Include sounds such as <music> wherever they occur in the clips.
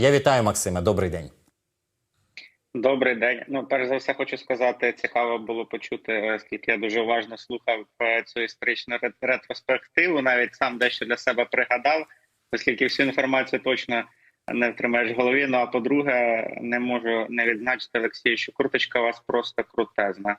Я вітаю Максиме. Добрий день. Добрий день. Ну, перш за все, хочу сказати, цікаво було почути, оскільки я дуже уважно слухав е, цю історичну рет- ретроспективу. Навіть сам дещо для себе пригадав, оскільки всю інформацію точно не втримаєш в голові. Ну а по-друге, не можу не відзначити Олексію, що курточка у вас просто крутезна.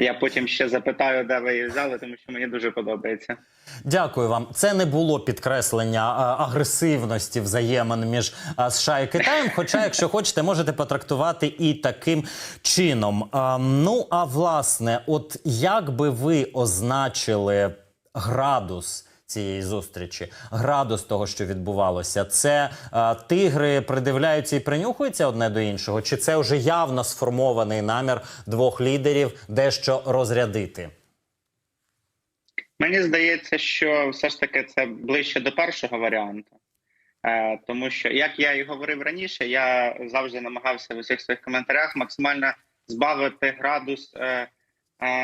Я потім ще запитаю, де ви її взяли, тому що мені дуже подобається. Дякую вам. Це не було підкреслення агресивності взаємин між США і Китаєм. Хоча, якщо хочете, можете потрактувати і таким чином. Ну а власне, от як би ви означили градус? Цієї зустрічі градус того, що відбувалося, це а, тигри придивляються і принюхуються одне до іншого, чи це вже явно сформований намір двох лідерів дещо розрядити? Мені здається, що все ж таки це ближче до першого варіанту. Е, тому що, як я і говорив раніше, я завжди намагався в усіх своїх коментарях максимально збавити градус е, е,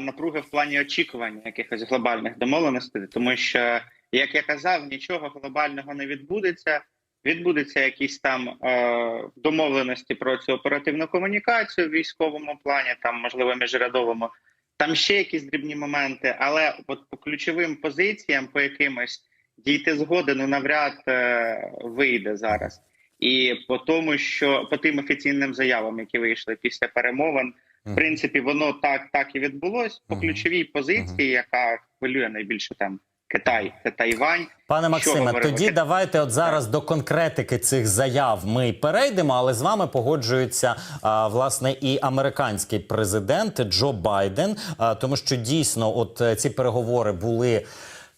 напруги в плані очікування якихось глобальних домовленостей, тому що, як я казав, нічого глобального не відбудеться. Відбудеться якісь там е, домовленості про цю оперативну комунікацію в військовому плані, там можливо міжрядовому. Там ще якісь дрібні моменти, але от по ключовим позиціям, по якимось дійти згоди, ну навряд е, вийде зараз. І по тому, що по тим офіційним заявам, які вийшли після перемовин, в принципі, воно так так і відбулось. По ключовій позиції, яка хвилює найбільше там Китай та Тайвань. Пане Максиме, тоді давайте от зараз до конкретики цих заяв ми перейдемо, але з вами погоджується а, власне і американський президент Джо Байден, а, тому що дійсно, от е, ці переговори були.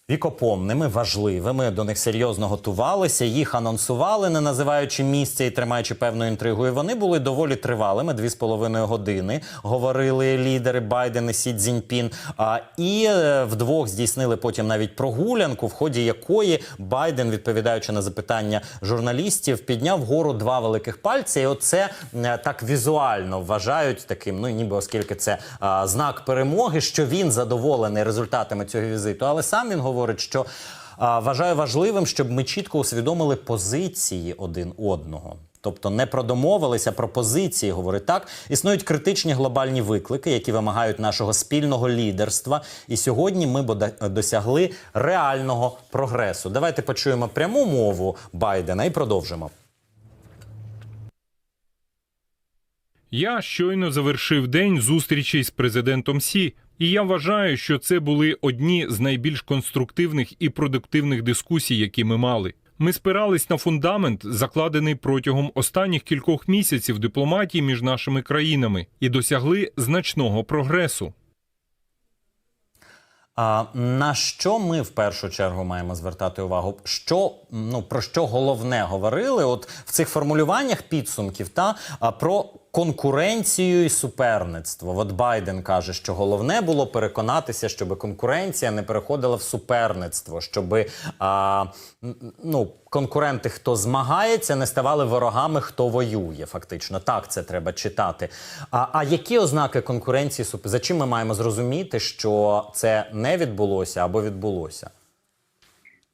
Вікопомними, важливими до них серйозно готувалися. Їх анонсували, не називаючи місце і тримаючи певну інтригу. І вони були доволі тривалими. Дві з половиною години говорили лідери Байден і Сі Цзіньпін. А і е, вдвох здійснили потім навіть прогулянку, в ході якої Байден, відповідаючи на запитання журналістів, підняв вгору два великих пальці. І оце е, так візуально вважають таким. Ну ніби оскільки це а, знак перемоги, що він задоволений результатами цього візиту. Але сам він говорить, що а, вважає важливим, щоб ми чітко усвідомили позиції один одного. Тобто не про домовилися, а про позиції говорить так. Існують критичні глобальні виклики, які вимагають нашого спільного лідерства. І сьогодні ми досягли реального прогресу. Давайте почуємо пряму мову Байдена і продовжимо. Я щойно завершив день зустрічі з президентом Сі, і я вважаю, що це були одні з найбільш конструктивних і продуктивних дискусій, які ми мали. Ми спирались на фундамент, закладений протягом останніх кількох місяців дипломатії між нашими країнами, і досягли значного прогресу. А на що ми в першу чергу маємо звертати увагу? Що ну про що головне говорили? От в цих формулюваннях підсумків та а, про конкуренцію і суперництво. От Байден каже, що головне було переконатися, щоб конкуренція не переходила в суперництво, щоб а, ну конкуренти, хто змагається, не ставали ворогами, хто воює. Фактично, так це треба читати. А, а які ознаки конкуренції за чим ми маємо зрозуміти, що це не відбулося або відбулося?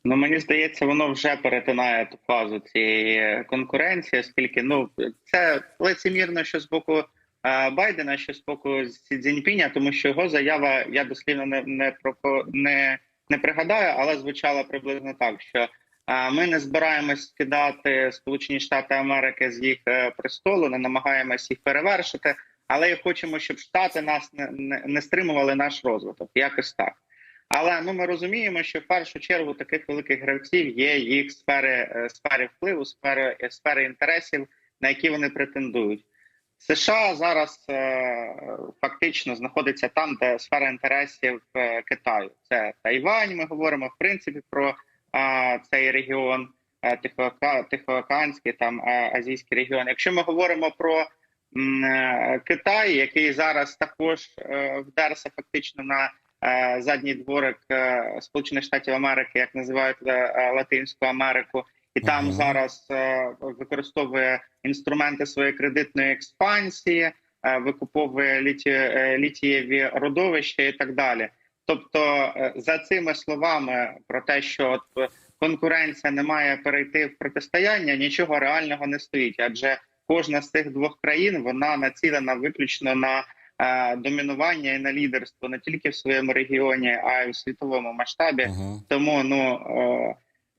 Ну мені здається, воно вже перетинає ту фазу цієї конкуренції, оскільки ну це лицемірно, що з боку е, Байдена, що з боку Сі Цзіньпіня, тому що його заява я дослівно не не проко не, не пригадаю, але звучала приблизно так, що е, ми не збираємось скидати Сполучені Штати Америки з їх е, престолу, не намагаємось їх перевершити, але і хочемо, щоб штати нас не, не, не стримували наш розвиток. Якось так. Але ну ми розуміємо, що в першу чергу таких великих гравців є їх сфери е, сфери впливу, сфери е, сфери інтересів, на які вони претендують. США зараз е, фактично знаходиться там, де сфера інтересів Китаю. Це Тайвань. Ми говоримо в принципі про цей регіон Тихоокеанський, там азійський регіон. Якщо ми говоримо про Китай, який зараз також вдерся фактично на задній дворик е, Сполучених Штатів Америки, як називають е, Латинську Америку, і там Мгм. зараз е, використовує інструменти своєї кредитної експансії, е, викуповує літі, е, літієві родовища і так далі. Тобто, е, за цими словами про те, що от е, конкуренція не має перейти в протистояння, нічого реального не стоїть, адже кожна з цих двох країн вона націлена виключно на е, домінування і на лідерство не тільки в своєму регіоні, а й у світовому масштабі. Угу. Тому ну е,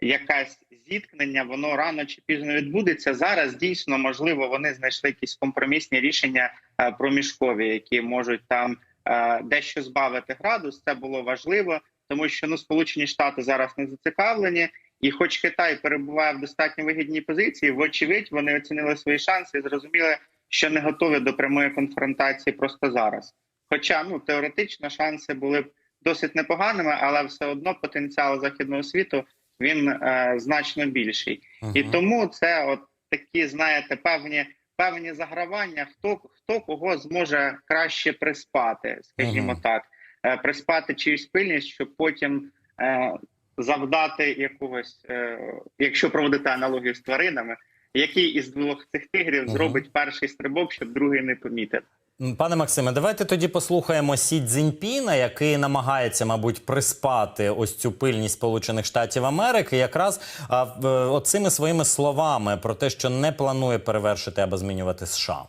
якась зіткнення, воно рано чи пізно відбудеться. Зараз дійсно можливо вони знайшли якісь компромісні рішення е, проміжкові, які можуть там е, дещо збавити градус. Це було важливо, тому що ну Сполучені Штати зараз не зацікавлені. І, хоч Китай перебуває в достатньо вигідній позиції, вочевидь, вони оцінили свої шанси і зрозуміли, що не готові до прямої конфронтації просто зараз. Хоча ну теоретично шанси були б досить непоганими, але все одно потенціал західного світу він е, значно більший. І тому це от такі, знаєте, певні певні загравання, хто хто кого зможе краще приспати, скажімо Мгм. так, е, приспати чиюсь пильність, щоб потім е, завдати якогось, е, якщо проводити аналогію з тваринами, який із двох цих тигрів зробить перший стрибок, щоб другий не помітив. Пане Максиме, давайте тоді послухаємо Сі Цзіньпіна, який намагається, мабуть, приспати ось цю пильність Сполучених Штатів Америки, якраз а, е, оцими своїми словами про те, що не планує перевершити або змінювати США.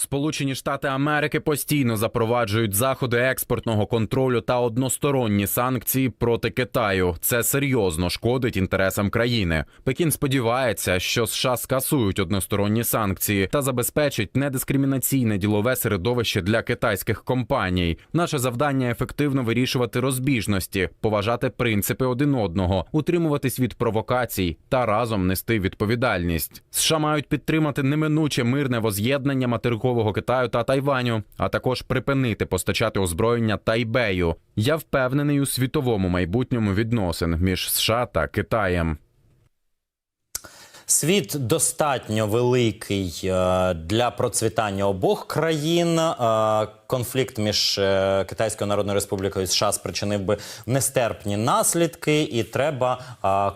Сполучені Штати Америки постійно запроваджують заходи експортного контролю та односторонні санкції проти Китаю. Це серйозно шкодить інтересам країни. Пекін сподівається, що США скасують односторонні санкції та забезпечить недискримінаційне ділове середовище для китайських компаній. Наше завдання ефективно вирішувати розбіжності, поважати принципи один одного, утримуватись від провокацій та разом нести відповідальність. США мають підтримати неминуче мирне воз'єднання материкового Китаю та Тайваню, а також припинити постачати озброєння Тайбею. Я впевнений у світовому майбутньому відносин між США та Китаєм. Світ достатньо великий е, для процвітання обох країн. Е, Конфлікт між е, Китайською Народною Республікою і США спричинив би нестерпні наслідки, і треба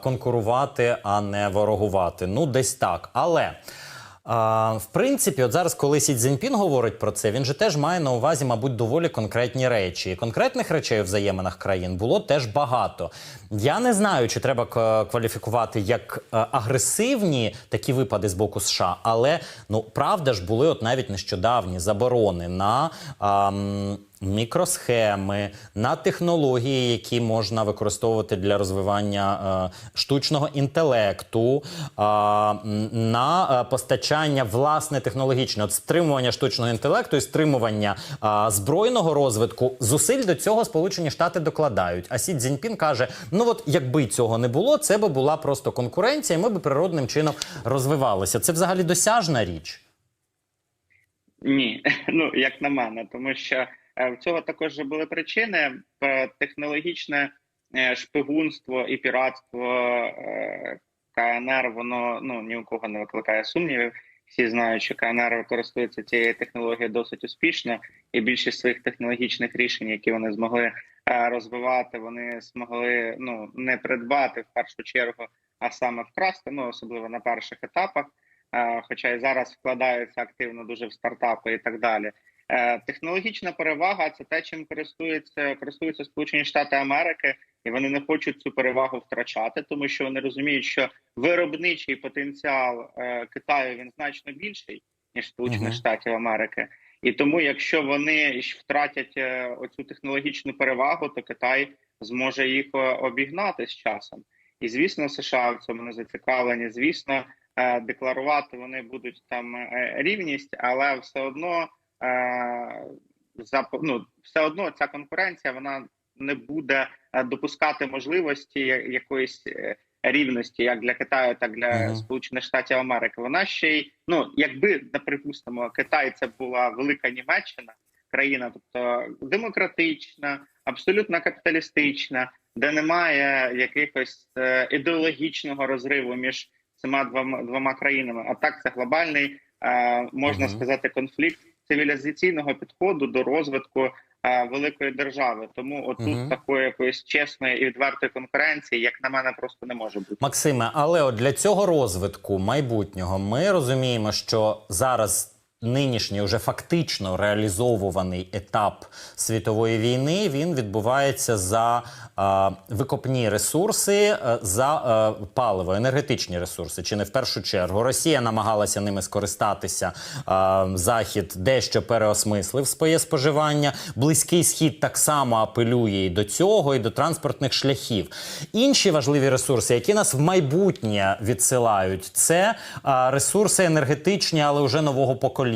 конкурувати, а не ворогувати. Ну, десь так. Але. А, в принципі, от зараз, коли Сі Цзіньпін говорить про це, він же теж має на увазі, мабуть, доволі конкретні речі. І конкретних речей у взаєминах країн було теж багато. Я не знаю, чи треба кваліфікувати як е, агресивні такі випади з боку США, але ну правда ж були от навіть нещодавні заборони на. ам, Мікросхеми на технології, які можна використовувати для розвивання е, штучного інтелекту, е, на е, постачання власне технологічне от стримування штучного інтелекту і стримування збройного розвитку. Зусиль до цього Сполучені Штати докладають. А Сі Цзіньпін каже: ну от якби цього не було, це би була просто конкуренція, і ми би природним чином розвивалися. Це взагалі досяжна річ. Ні, <laughs> ну як на мене, тому що в цього також були причини. Е, Технологічне е, шпигунство і піратство е, КНР, воно ну ні у кого не викликає сумнівів. Всі знають, що КНР користується цією технологією досить успішно, і більшість своїх технологічних рішень, які вони змогли е, розвивати, вони змогли ну не придбати в першу чергу, а саме вкрасти, ну особливо на перших етапах. Е, хоча і зараз вкладаються активно дуже в стартапи і так далі. Е, Технологічна перевага це те, чим користуються користуються Сполучені Штати Америки, і вони не хочуть цю перевагу втрачати, тому що вони розуміють, що виробничий потенціал е, Китаю він значно більший ніж Сполучених Штатів Америки. І тому, якщо вони втратять е, оцю технологічну перевагу, то Китай зможе їх обігнати з часом. І звісно, США в цьому не зацікавлені. Звісно, декларувати вони будуть там рівність, але все одно ну, все одно ця конкуренція вона не буде е, допускати можливості якоїсь е, рівності, як для Китаю, так для Мгм. Сполучених Штатів Америки. Вона ще й ну, якби припустимо, Китай це була велика Німеччина, країна, тобто демократична, абсолютно капіталістична, де немає якихось е, ідеологічного розриву між цими двома двома країнами. А так це глобальний, е, можна Мгм. сказати, конфлікт цивілізаційного підходу до розвитку е, великої держави. Тому отут угу. такої якоїсь чесної і відвертої конкуренції, як на мене, просто не може бути. Максиме, але от для цього розвитку майбутнього ми розуміємо, що зараз нинішній уже фактично реалізовуваний етап світової війни він відбувається за е, викопні ресурси, е, за е, паливо, енергетичні ресурси. Чи не в першу чергу Росія намагалася ними скористатися? Е, Захід дещо переосмислив своє споживання. Близький схід так само апелює і до цього, і до транспортних шляхів. Інші важливі ресурси, які нас в майбутнє відсилають, це а, ресурси енергетичні, але вже нового покоління.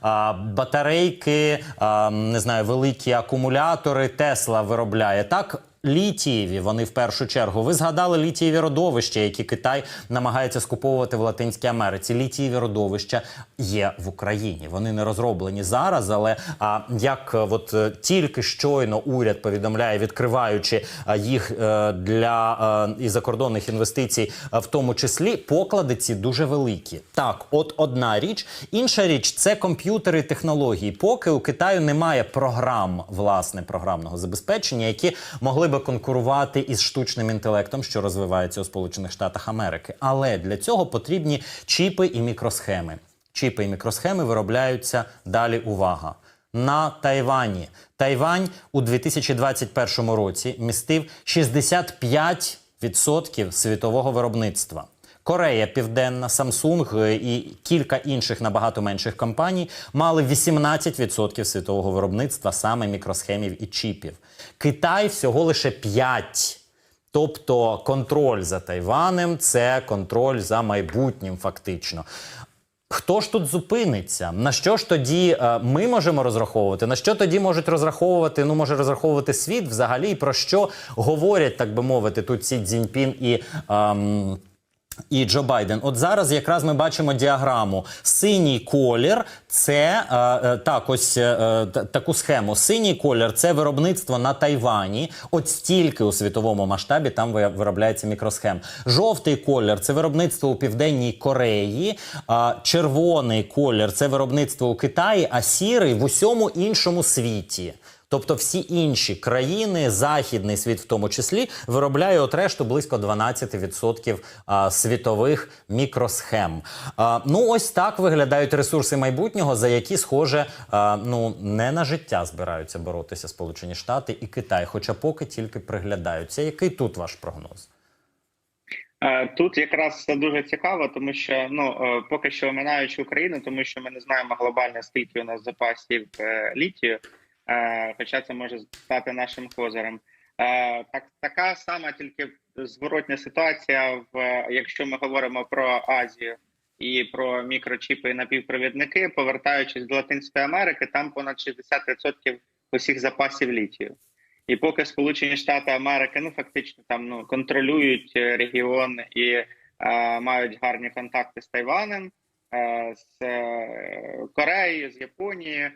А, батарейки, не знаю, великі акумулятори Тесла виробляє так. Літієві вони в першу чергу. Ви згадали літієві родовища, які Китай намагається скуповувати в Латинській Америці. Літієві родовища є в Україні. Вони не розроблені зараз, але а, як е, от е, тільки щойно уряд повідомляє, відкриваючи їх е, для е, і закордонних інвестицій, в тому числі поклади ці дуже великі. Так, от одна річ. Інша річ це комп'ютери і технології. Поки у Китаю немає програм власне програмного забезпечення, які могли би конкурувати із штучним інтелектом, що розвивається у Сполучених Штатах Америки. Але для цього потрібні чіпи і мікросхеми. Чіпи і мікросхеми виробляються далі. Увага на Тайвані. Тайвань у 2021 році містив 65% світового виробництва. Корея Південна, Samsung е, і кілька інших набагато менших компаній мали 18% світового виробництва саме мікросхемів і чіпів. Китай всього лише 5%. Тобто контроль за Тайванем це контроль за майбутнім, фактично. Хто ж тут зупиниться? На що ж тоді е, ми можемо розраховувати? На що тоді можуть розраховувати? Ну може розраховувати світ взагалі? І про що говорять, так би мовити, тут Сі Цзіньпін і. ем, і Джо Байден. От зараз якраз ми бачимо діаграму. Синій колір це е, е, так, ось е, таку схему. Синій колір це виробництво на Тайвані. От стільки у світовому масштабі там ви- виробляється мікросхем. Жовтий колір це виробництво у Південній Кореї. А червоний колір це виробництво у Китаї, а сірий в усьому іншому світі. Тобто всі інші країни, західний світ в тому числі, виробляє от решту близько 12% світових мікросхем. Ну ось так виглядають ресурси майбутнього, за які, схоже, ну не на життя збираються боротися Сполучені Штати і Китай, хоча поки тільки приглядаються. Який тут ваш прогноз? Е, Тут якраз все дуже цікаво, тому що ну е, поки що оминаючи Україну, тому що ми не знаємо глобально скільки у нас запасів е, літію, хоча це може стати нашим козирем. Е, Так така сама тільки зворотня ситуація, в якщо ми говоримо про Азію і про мікрочіпи і напівпровідники, повертаючись до Латинської Америки, там понад 60% усіх запасів літію. І поки Сполучені Штати Америки ну фактично там ну контролюють е, регіон і е, мають гарні контакти з Тайванем, е, з е, Кореєю, з Японією.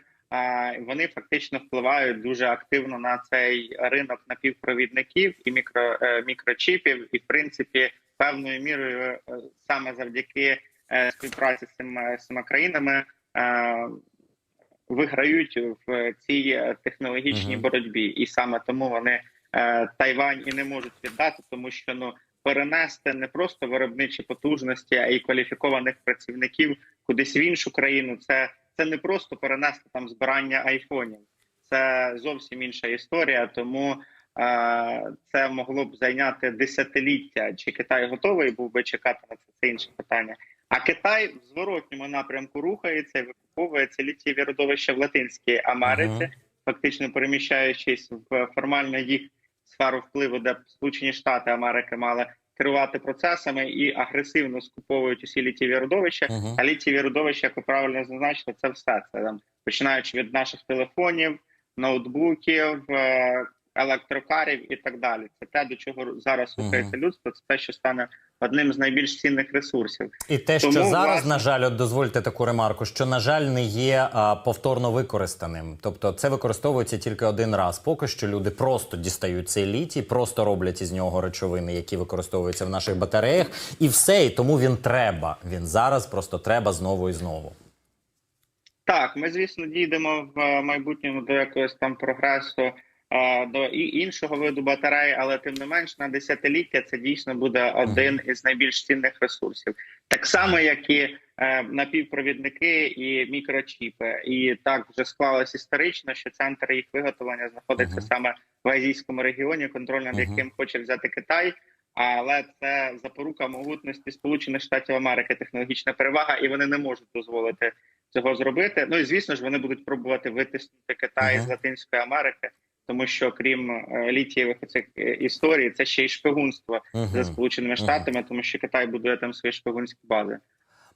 Вони фактично впливають дуже активно на цей ринок напівпровідників і мікро, е, мікрочіпів, і в принципі певною мірою е, саме завдяки е, співпраці з цими, з цими країнами. Виграють в цій технологічній Мгм. боротьбі, і саме тому вони Тайвань і не можуть віддати, тому що ну перенести не просто виробничі потужності, а й кваліфікованих працівників кудись в іншу країну. Це це не просто перенести там збирання айфонів, це зовсім інша історія. Тому е, це могло б зайняти десятиліття. Чи Китай готовий був би чекати на це? Це інше питання. А Китай в зворотньому напрямку рухається і викуповує ці літієві родовища в Латинській Америці, Ага. фактично переміщаючись в формально їх сферу впливу, де Сполучені Штати Америки мали керувати процесами і агресивно скуповують усі літіві родовища. Мгм. А літієві родовища, як ви правильно зазначили, це все це там починаючи від наших телефонів, ноутбуків, е, електрокарів і так далі. Це те, до чого зараз рухається людство. Це те, що стане одним з найбільш цінних ресурсів. І те, що зараз, власне- на жаль, от дозвольте таку ремарку, що на жаль не є а, повторно використаним. Тобто це використовується тільки один раз. Поки що люди просто дістають цей літій, просто роблять із нього речовини, які використовуються в наших батареях, і все. І тому він треба. Він зараз просто треба знову і знову. Так, ми звісно дійдемо в е, майбутньому до якогось там прогресу до і іншого виду батарей, але тим не менш на десятиліття це дійсно буде один із найбільш цінних ресурсів, так само як і е, напівпровідники і мікрочіпи. І так вже склалось історично, що центр їх виготовлення знаходиться Мгм. саме в азійському регіоні, контроль над яким хоче взяти Китай. Але це запорука могутності Сполучених Штатів Америки, технологічна перевага, і вони не можуть дозволити цього зробити. Ну і звісно ж, вони будуть пробувати витиснути Китай Ага. з Латинської Америки, тому що крім е, літієвих цих історій, це ще й шпигунство за Мгм. Сполученими Мгм. Штатами, тому що Китай будує там свої шпигунські бази.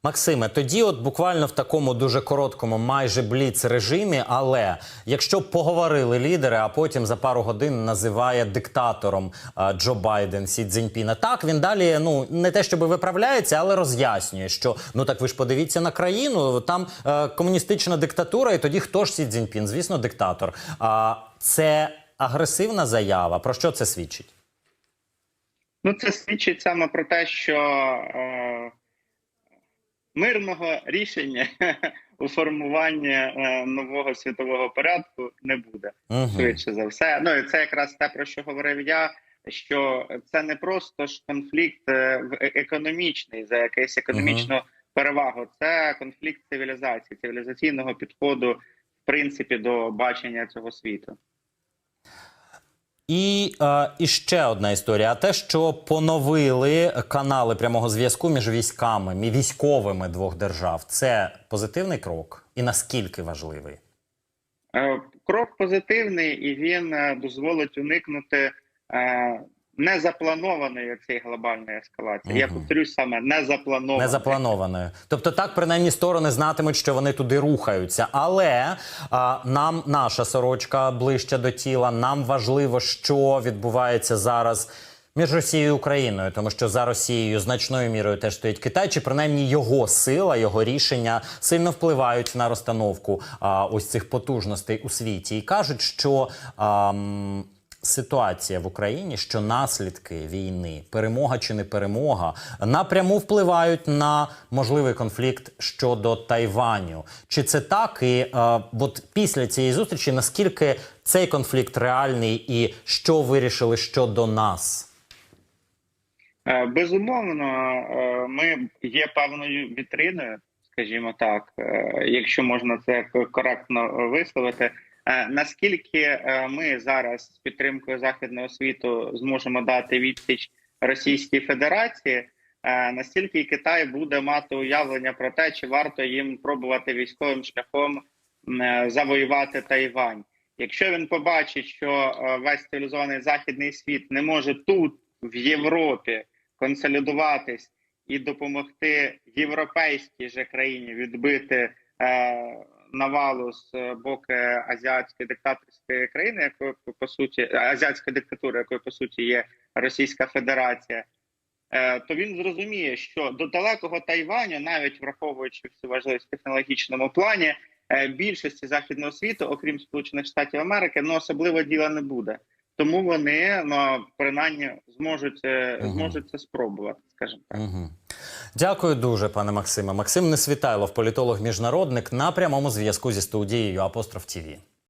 Максиме, тоді, от буквально в такому дуже короткому, майже бліц режимі. Але якщо поговорили лідери, а потім за пару годин називає диктатором а, Джо Байден Сі Цзіньпіна, так він далі ну не те, щоб виправляється, але роз'яснює, що ну так ви ж подивіться на країну. Там е, комуністична диктатура, і тоді хто ж Сі Цзіньпін? Звісно, диктатор. А це агресивна заява. Про що це свідчить? Ну, це свідчить саме про те, що е, мирного рішення <laughs> у формуванні е, нового світового порядку не буде. Угу. швидше за все. Ну і це якраз те, про що говорив я. Що це не просто ж конфлікт е, е- економічний за якусь економічну перевагу, це конфлікт цивілізації, цивілізаційного підходу, в принципі, до бачення цього світу. І, е, і ще одна історія: те, що поновили канали прямого зв'язку між військами, між військовими двох держав, це позитивний крок, і наскільки важливий? Е, Крок позитивний, і він е, дозволить уникнути е, незапланованої цієї глобальної ескалації. Я Мгм. повторюсь саме незапланованої. Незапланованою. Тобто, так принаймні сторони знатимуть, що вони туди рухаються. Але а, нам наша сорочка ближче до тіла. Нам важливо, що відбувається зараз. Між Росією і Україною, тому що за Росією значною мірою теж стоїть Китай, чи принаймні його сила, його рішення сильно впливають на розстановку а, ось цих потужностей у світі, і кажуть, що а, ситуація в Україні, що наслідки війни, перемога чи не перемога, напряму впливають на можливий конфлікт щодо Тайваню. Чи це так? І е, от після цієї зустрічі наскільки цей конфлікт реальний, і що вирішили щодо нас? Е, Безумовно, е, ми є певною вітриною, скажімо так, е, якщо можна це коректно висловити. Е, Наскільки е, ми зараз з підтримкою західного світу зможемо дати відсіч Російській Федерації, е, настільки Китай буде мати уявлення про те, чи варто їм пробувати військовим шляхом завоювати Тайвань. Якщо він побачить, що весь цивілізований західний світ не може тут, в Європі, консолідуватись і допомогти європейській же країні відбити навалу з боку азіатської диктаторської країни, якою по суті азіатської диктатури, якою по суті є Російська Федерація. е, То він зрозуміє, що до далекого Тайваню, навіть враховуючи всю важливість в технологічному плані, е, більшості західного світу, окрім Сполучених Штатів Америки, ну особливо діла не буде. Тому вони ну принаймні зможуть е, зможуть це спробувати, скажімо так. Дякую дуже, пане Максиме. Максим Несвітайлов, політолог міжнародник на прямому зв'язку зі студією Апостроф ТІВІ.